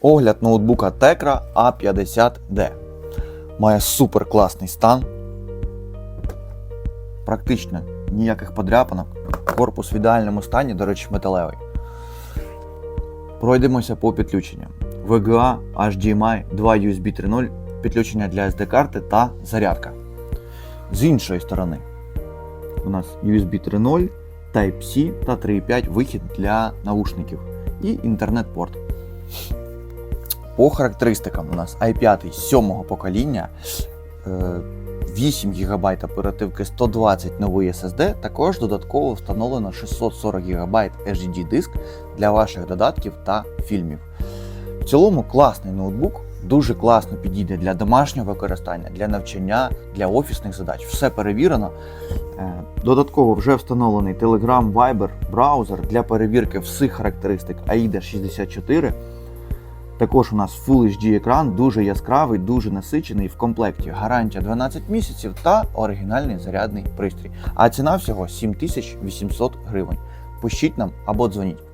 Огляд ноутбука Tecra A50D. Має супер класний стан. Практично ніяких подряпинок. Корпус в ідеальному стані, до речі, металевий. Пройдемося по підключенням. VGA, HDMI, 2 USB 3.0, підключення для SD-карти та зарядка. З іншої сторони, у нас USB 3.0, Type-C та 3.5 вихід для наушників і інтернет-порт. По характеристикам у нас i5 7-го покоління, е, 8 ГБ оперативки 120 новий SSD, також додатково встановлено 640 ГБ HDD диск для ваших додатків та фільмів. В цілому класний ноутбук, дуже класно підійде для домашнього використання, для навчання, для офісних задач. Все перевірено. Е, Додатково вже встановлений Telegram Viber браузер для перевірки всіх характеристик AIDA 64. Також у нас Full HD екран, дуже яскравий, дуже насичений. В комплекті гарантія 12 місяців та оригінальний зарядний пристрій. А ціна всього 7800 гривень. Пишіть нам або дзвоніть.